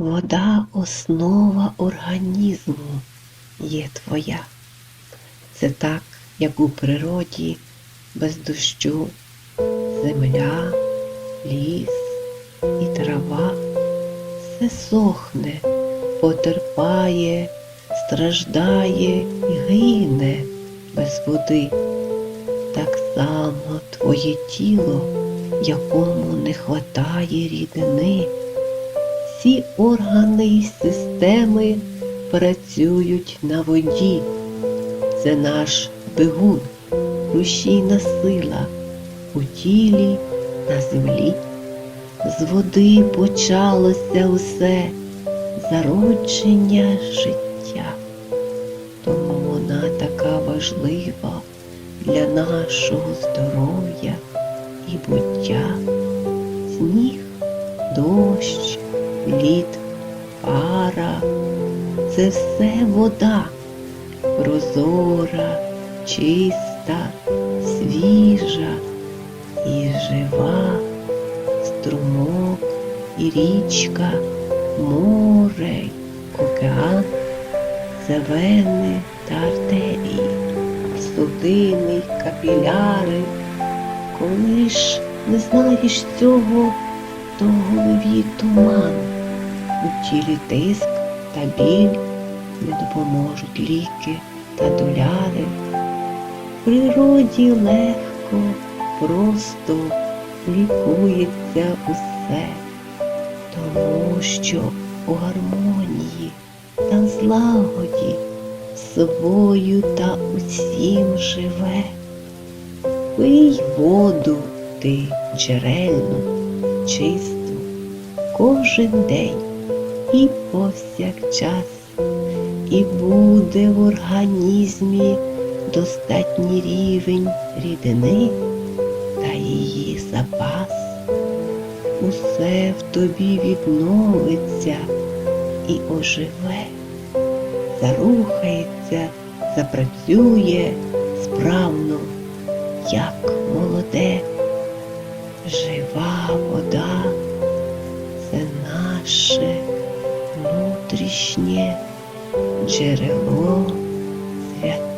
Вода основа організму є твоя. Це так, як у природі без дощу земля, ліс і трава все сохне, потерпає, страждає і гине без води. Так само твоє тіло, якому не хватає рідини. Всі органи й системи працюють на воді. Це наш двигун, рушійна сила у тілі на землі. З води почалося усе зародження життя. Тому вона така важлива для нашого здоров'я і буття. Сніг, дощ, лід, пара. Це все вода, прозора, чиста, свіжа і жива, струмок і річка, море, океан, це вени та артерії, судини капіляри. Коли ж не знаєш цього, то в голові туман, у тілі тиск та біль не допоможуть ліки та доляри. Природі легко, просто лікується усе, тому що у гармонії та злагоді з собою та усім живе. Пий воду ти джерельну, чисту, кожен день і повсякчас, і буде в організмі достатній рівень рідини та її запас. Усе в тобі відновиться і оживе, зарухається, запрацює справно, як молоде, жива вода це наше колишнє джерело свят.